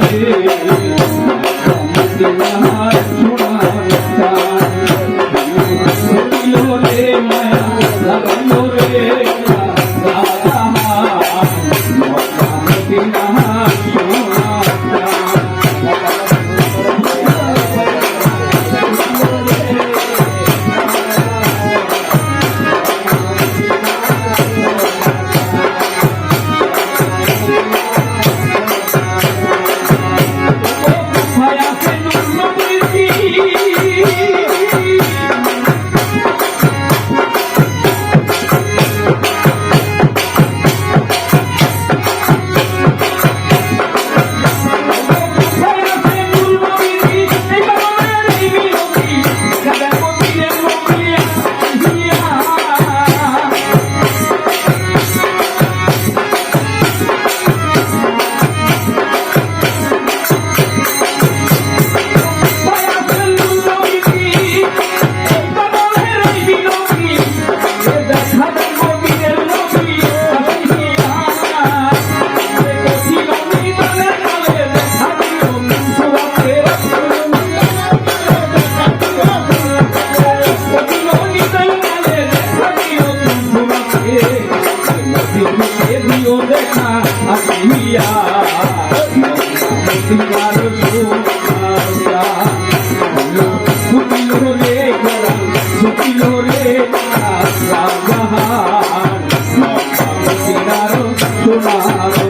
جي کني দিও মেরে দিও দেখা আসিয়া তোমার সুখিয়া সুখিল রে সুখিল রে রাজা তোমার